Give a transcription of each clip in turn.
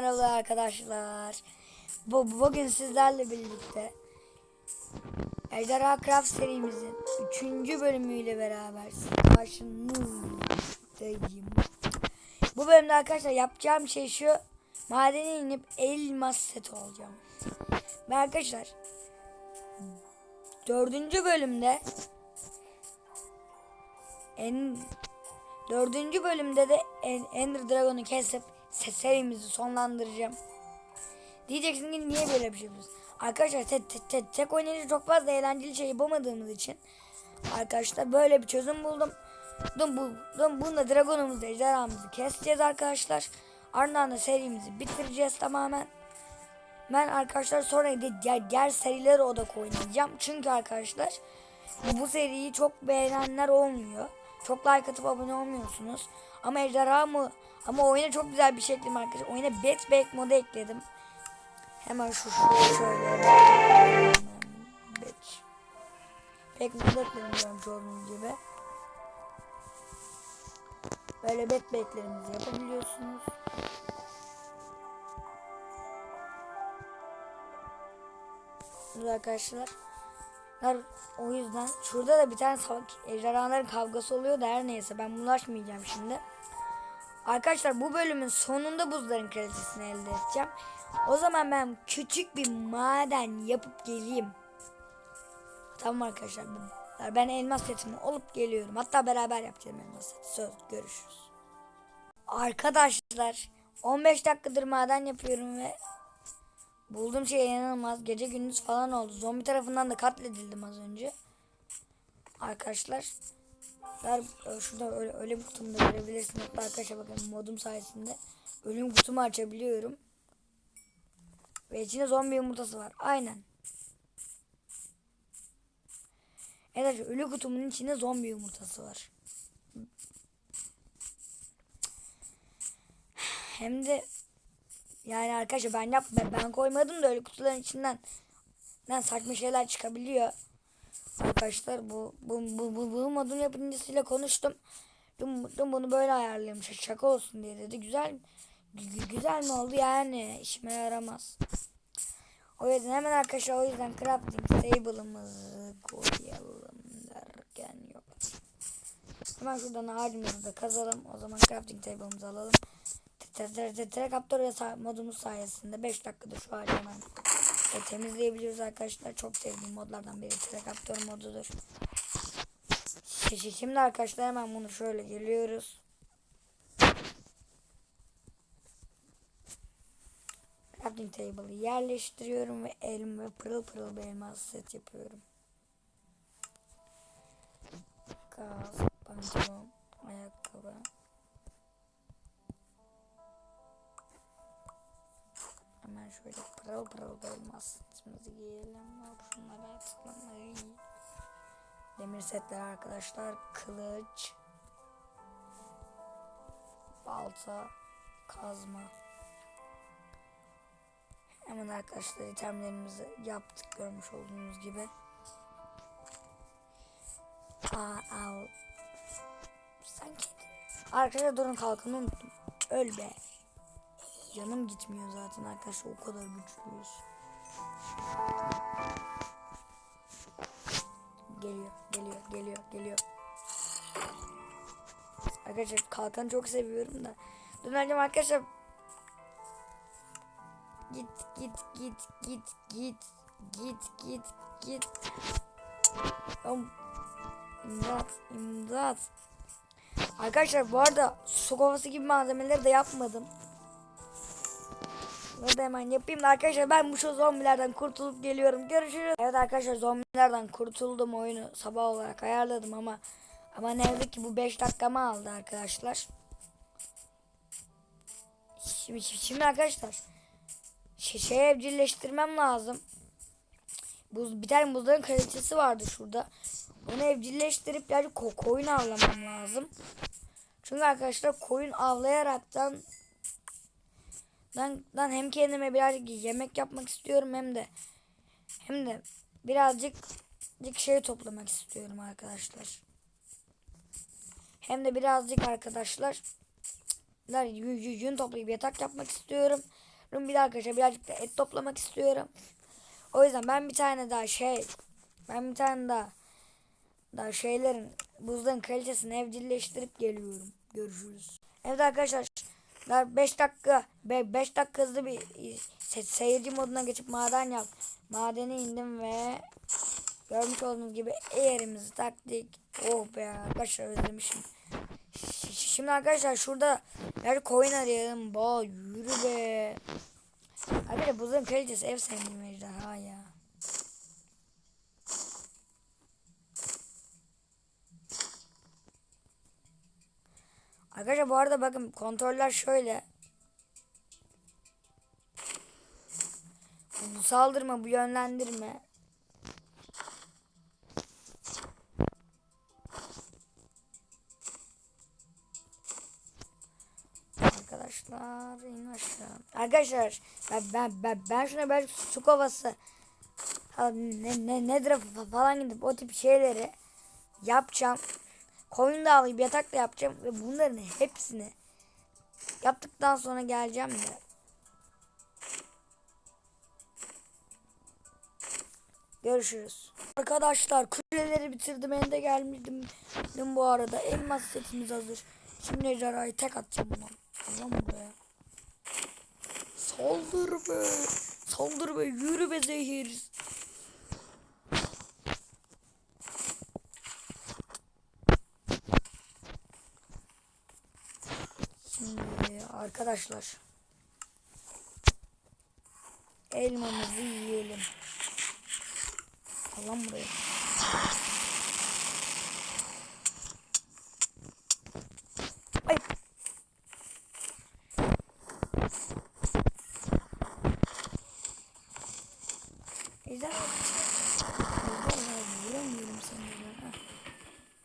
Merhaba arkadaşlar. Bu, bugün sizlerle birlikte Ejderha Craft serimizin 3. bölümüyle beraber karşınızdayım. Bu bölümde arkadaşlar yapacağım şey şu. Madene inip elmas seti olacağım. Ve arkadaşlar dördüncü bölümde en dördüncü bölümde de En- Ender Dragon'u kesip serimizi sonlandıracağım. Diyeceksin ki niye böyle bir şey yapıyorsun? Arkadaşlar tek, tek, tek, tek oynayınca çok fazla eğlenceli şey yapamadığımız için arkadaşlar böyle bir çözüm buldum. Dün bu, dün bununla dragonumuzu, ejderhamızı keseceğiz arkadaşlar. Ardından da serimizi bitireceğiz tamamen. Ben arkadaşlar sonra da diğer, diğer serileri odak oynayacağım. Çünkü arkadaşlar bu seriyi çok beğenenler olmuyor. Çok like atıp abone olmuyorsunuz. Ama ejderha mı? Ama oyuna çok güzel bir ekledim arkadaşlar. Oyuna bet back modu ekledim. Hemen şu şöyle. Bet. Back modu ekledim gördüğünüz gibi. Böyle bet backlerimizi yapabiliyorsunuz. Evet arkadaşlar. O yüzden şurada da bir tane savaş ejderhaların kavgası oluyor da her neyse ben bulaşmayacağım şimdi. Arkadaşlar bu bölümün sonunda buzların kraliçesini elde edeceğim. O zaman ben küçük bir maden yapıp geleyim. Tamam arkadaşlar. ben- elmas setimi olup geliyorum. Hatta beraber yapacağım elmas seti. Söz görüşürüz. Arkadaşlar 15 dakikadır maden yapıyorum ve Bulduğum şey inanılmaz. Gece gündüz falan oldu. Zombi tarafından da katledildim az önce. Arkadaşlar. Ver, e, şurada öyle, ölüm kutumu da görebilirsiniz. Hatta arkadaşlar bakın modum sayesinde ölüm kutumu açabiliyorum. Ve içinde zombi yumurtası var. Aynen. Evet ölü kutumun içinde zombi yumurtası var. Hem de yani arkadaşlar ben yap ben, koymadım da öyle kutuların içinden ben saçma şeyler çıkabiliyor. Arkadaşlar bu bu bu bu, bu modun yapımcısıyla konuştum. Dün, dün bunu böyle ayarlayayım ş- şaka olsun diye dedi. Güzel gü- güzel mi oldu yani işime yaramaz. O yüzden hemen arkadaşlar o yüzden crafting table'ımızı koyalım derken yok. Hemen şuradan ağacımızı da kazalım. O zaman crafting table'ımızı alalım. Trekaptor modumuz sayesinde 5 dakikada şu ağacı hemen e, temizleyebiliyoruz arkadaşlar. Çok sevdiğim modlardan biri Trekaptor modudur. Şi- Şimdi arkadaşlar hemen bunu şöyle geliyoruz. Crafting table'ı yerleştiriyorum ve elim ve pırıl pırıl bir elmas set yapıyorum. Gaz, pantolon, ayakkabı. Hemen şöyle pırıl pırıl bir elmas setimizi giyelim. Hop şunlara tıklamayı. Demir setler arkadaşlar. Kılıç. Balta. Kazma. Hemen arkadaşlar itemlerimizi yaptık görmüş olduğunuz gibi. Aa, al. Sanki. Arkadaşlar durun kalkanı unuttum. Öl be. Canım gitmiyor zaten arkadaşlar o kadar güçlüyüz. Geliyor, geliyor, geliyor, geliyor. Arkadaşlar kalkanı çok seviyorum da. Dönercim arkadaşlar. Git, git, git, git, git, git, git, git. İmdat, imdat. Arkadaşlar bu arada su kovası gibi malzemeleri de yapmadım. Bunu hemen yapayım da arkadaşlar ben bu şu zombilerden kurtulup geliyorum. Görüşürüz. Evet arkadaşlar zombilerden kurtuldum oyunu sabah olarak ayarladım ama ama ne yazık ki bu 5 dakikamı aldı arkadaşlar. Şimdi, şimdi arkadaşlar şey, şey evcilleştirmem lazım. Buz, bir tane buzların kalitesi vardı şurada. Onu evcilleştirip yani ko koyun avlamam lazım. Çünkü arkadaşlar koyun avlayaraktan ben, ben hem kendime birazcık yemek yapmak istiyorum hem de hem de birazcık birazcık şey toplamak istiyorum arkadaşlar. Hem de birazcık arkadaşlar yün, toplayıp yatak yapmak istiyorum. Bir de arkadaşlar birazcık da et toplamak istiyorum. O yüzden ben bir tane daha şey ben bir tane daha daha şeylerin buzların kalitesini evcilleştirip geliyorum. Görüşürüz. Evet arkadaşlar 5 dakika 5 dakika hızlı bir se- seyirci moduna geçip maden yap. Madene indim ve görmüş olduğunuz gibi yerimizi taktık. Oh be arkadaşlar özlemişim. Şimdi arkadaşlar şurada bir coin arayalım. Ba yürü be. Arkadaşlar buzların kalitesi ev sevdiğim ejderha ya. Arkadaşlar bu arada bakın kontroller şöyle. Bu saldırma, bu yönlendirme. Arkadaşlar in aşağı. Arkadaşlar ben ben ben, ben şuna belki su kovası ne, ne, nedir fa- falan gidip o tip şeyleri yapacağım. Koyun da alayım yatak da yapacağım ve bunların hepsini yaptıktan sonra geleceğim de. Görüşürüz. Arkadaşlar kuleleri bitirdim. Ben de gelmiştim Dün bu arada. Elmas setimiz hazır. Şimdi ejderhayı tek atacağım buna. Lan buraya. Saldır be. Saldır be. Yürü be zehir. Şimdi arkadaşlar. Elmamızı yiyelim. Al lan buraya. Ay. Ejder.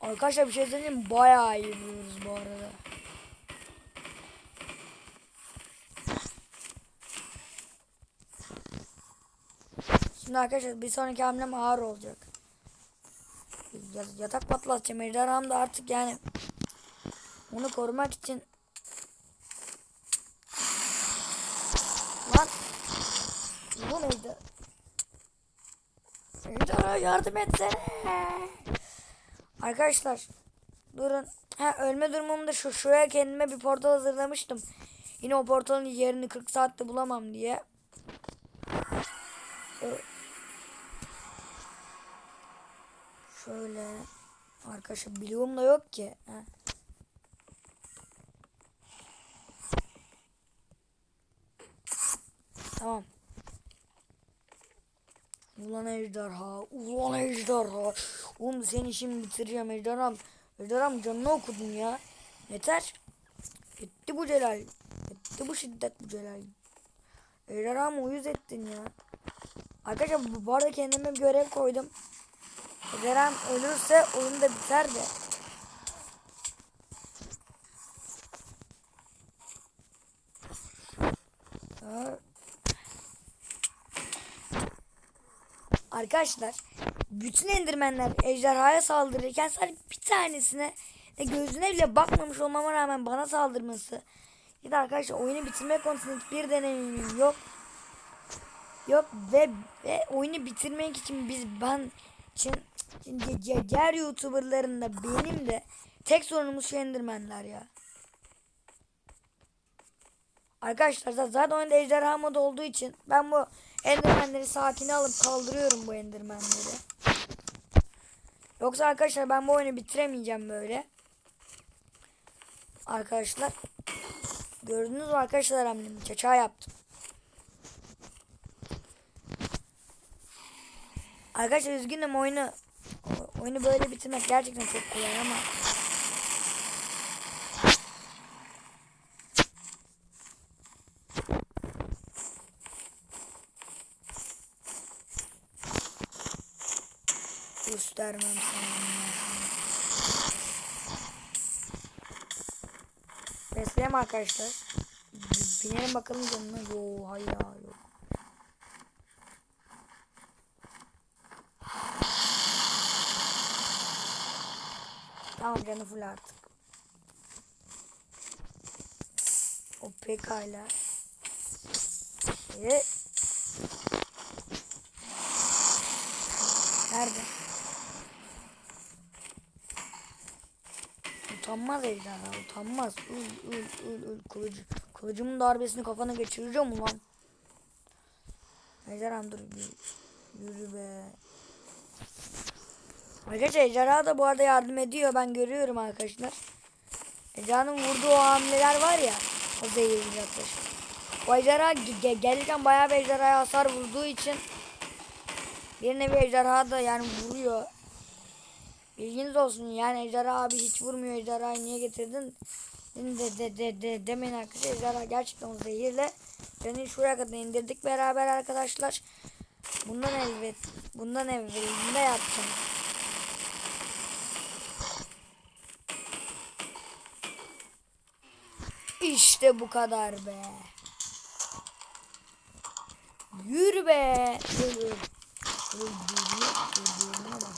Arkadaşlar bir şey söyleyeyim? Bayağı iyi vuruyoruz bu arada. Şimdi arkadaşlar bir sonraki hamlem ağır olacak. Ya- Yatak patlatacağım. Ejderham da artık yani onu korumak için Lan Bu neydi? Ejderha yardım etsene. Arkadaşlar durun. Ha ölme durumumda şu şuraya kendime bir portal hazırlamıştım. Yine o portalın yerini 40 saatte bulamam diye. Ö- Şöyle arkadaşlar biliyorum da yok ki. Ha. Tamam. Ulan ejderha, ulan ejderha. Oğlum seni şimdi bitireceğim ejderham. Ejderham canını okudun ya. Yeter. Yetti bu celal. Yetti bu şiddet bu celal. Ejderhamı uyuz ettin ya. Arkadaşlar bu arada kendime bir görev koydum. Ejderham ölürse oyun da biter de. Aa. Arkadaşlar bütün endirmenler ejderhaya saldırırken sadece bir tanesine de gözüne bile bakmamış olmama rağmen bana saldırması. Ya da arkadaşlar oyunu bitirme konusunda hiçbir deneyimim yok. Yok ve, ve oyunu bitirmek için biz ben için için di- diğer youtuberların da benim de tek sorunumuz şu endirmenler ya. Arkadaşlar zaten oyunda ejderha modu olduğu için ben bu endermenleri sakine alıp kaldırıyorum bu endermenleri. Yoksa arkadaşlar ben bu oyunu bitiremeyeceğim böyle. Arkadaşlar. Gördünüz mü arkadaşlar hamlemi? Çaça yaptım. Arkadaşlar üzgünüm oyunu oyunu böyle bitirmek gerçekten çok kolay ama göstermem sana. Besleyelim arkadaşlar. Binelim bakalım canına. Yo hayır ya yok. Tamam canı full artık. O pekala. Ee, Nerede? Utanmaz ejderha utanmaz. Ül ül ül ül kılıcı. Kılıcımın darbesini kafana geçireceğim ulan. Ejderham dur bir yürü be. Arkadaşlar ejderha da bu arada yardım ediyor ben görüyorum arkadaşlar. Ejderhanın vurduğu o hamleler var ya o zehirli atış. O ejderha ge- ge- gelirken bayağı bir ejderhaya hasar vurduğu için bir nevi ejderha da yani vuruyor. Bilginiz olsun yani ejderha abi hiç vurmuyor ejderhayı niye getirdin? De de de de demeyin arkadaşlar ejderha gerçekten o zehirle beni şuraya kadar indirdik beraber arkadaşlar. Bundan elbet bundan evvelinde yapacağım. İşte bu kadar be. Yürü be. Bak.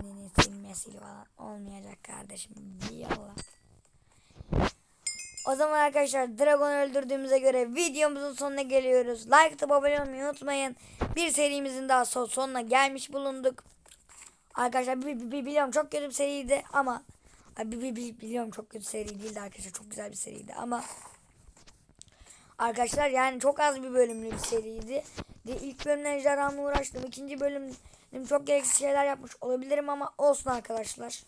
Senin silmesiyle falan olmayacak kardeşim. Yallah. O zaman arkadaşlar Dragon öldürdüğümüze göre videomuzun sonuna geliyoruz. Like atıp abone olmayı unutmayın. Bir serimizin daha son sonuna gelmiş bulunduk. Arkadaşlar bi- bi- bi- biliyorum çok kötü bir seriydi ama Ay, bi- bi- bi- biliyorum çok kötü seri değildi arkadaşlar. Çok güzel bir seriydi ama Arkadaşlar yani çok az bir bölümlü bir seriydi. De ilk bölümden ejderhamla uğraştım. İkinci bölüm çok gereksiz şeyler yapmış olabilirim ama olsun arkadaşlar.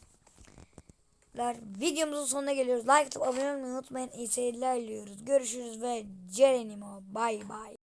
Videomuzun sonuna geliyoruz. Like atıp abone olmayı unutmayın. İyi seyirler diliyoruz. Görüşürüz ve Cerenimo. Bay bay.